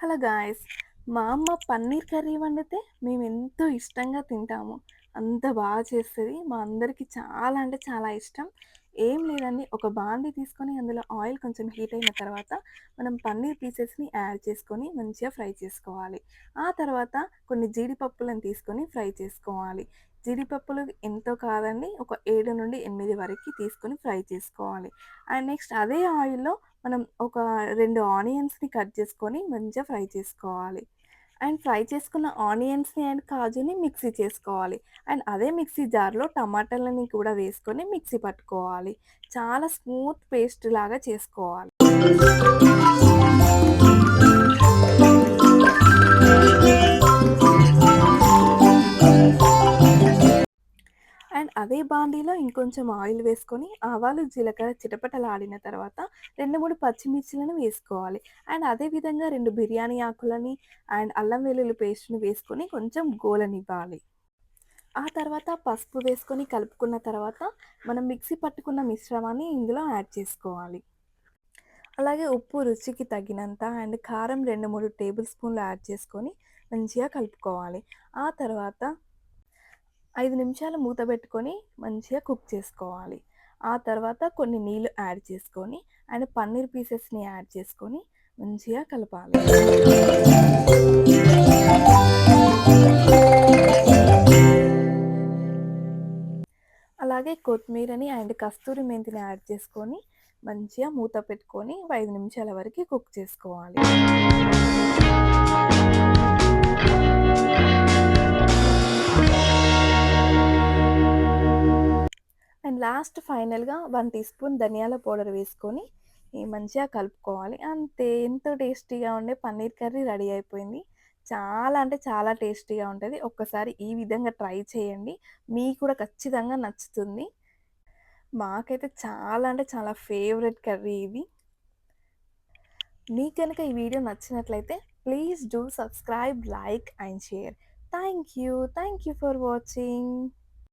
Hello guys. మా అమ్మ paneer curry వండితే మేము ఎంతో ఇష్టంగా తింటాము. అంత బాగా చేస్తుంది. మా అందరికీ చాలా అంటే చాలా ఇష్టం. ఏం లేదండి ఒక బాండి తీసుకొని అందులో ఆయిల్ కొంచెం హీట్ అయిన తర్వాత మనం పన్నీర్ పీసెస్ని యాడ్ చేసుకొని మంచిగా ఫ్రై చేసుకోవాలి. ఆ తర్వాత కొన్ని జీడిపప్పులను తీసుకొని ఫ్రై చేసుకోవాలి. జీడిపప్పులు ఎంతో కాదండి ఒక ఏడు నుండి ఎనిమిది వరకు తీసుకొని ఫ్రై చేసుకోవాలి. అండ్ నెక్స్ట్ అదే ఆయిల్లో మనం ఒక రెండు ఆనియన్స్ని కట్ చేసుకొని మంచిగా ఫ్రై చేసుకోవాలి. అండ్ ఫ్రై చేసుకున్న ఆనియన్స్ని అండ్ కాజుని మిక్సీ చేసుకోవాలి. అండ్ అదే మిక్సీ జార్లో టమాటాలని కూడా వేసుకొని మిక్సీ పట్టుకోవాలి. చాలా స్మూత్ పేస్ట్ లాగా చేసుకోవాలి. బాండీలో ఇంకొంచెం ఆయిల్ వేసుకొని ఆవాలు జీలకర్ర చిటపటలాడిన తర్వాత రెండు మూడు పచ్చిమిర్చిలను వేసుకోవాలి. అండ్ అదే విధంగా రెండు బిర్యానీ ఆకులని అండ్ అల్లం వెల్లుల్లి పేస్ట్ని వేసుకొని కొంచెం గోలనివ్వాలి. ఆ తర్వాత పసుపు వేసుకొని కలుపుకున్న తర్వాత మనం మిక్సీ పట్టుకున్న మిశ్రమాన్ని ఇందులో యాడ్ చేసుకోవాలి. అలాగే ఉప్పు రుచికి తగినంత అండ్ కారం రెండు మూడు టేబుల్ స్పూన్లు యాడ్ చేసుకొని మంచిగా కలుపుకోవాలి. ఆ తర్వాత ఐదు నిమిషాలు మూత పెట్టుకొని మంచిగా కుక్ చేసుకోవాలి. ఆ తర్వాత కొన్ని నీళ్ళు యాడ్ చేసుకొని అండ్ పన్నీర్ పీసెస్ని యాడ్ చేసుకొని మంచిగా కలపాలి. అలాగే కొత్తిమీరని అండ్ కస్తూరి మెంతిని యాడ్ చేసుకొని మంచిగా మూత పెట్టుకొని ఐదు నిమిషాల వరకు కుక్ చేసుకోవాలి. అండ్ లాస్ట్ ఫైనల్గా వన్ టీ స్పూన్ ధనియాల పౌడర్ వేసుకొని మంచిగా కలుపుకోవాలి. అంతే ఎంతో టేస్టీగా ఉండే పన్నీర్ కర్రీ రెడీ అయిపోయింది. చాలా అంటే చాలా టేస్టీగా ఉంటుంది. ఒక్కసారి ఈ విధంగా ట్రై చేయండి. మీకు కూడా ఖచ్చితంగా నచ్చుతుంది. మాకైతే చాలా అంటే చాలా ఫేవరెట్ కర్రీ ఇది. మీకు కనుక ఈ వీడియో నచ్చినట్లయితే please do subscribe like and share thank you thank you for watching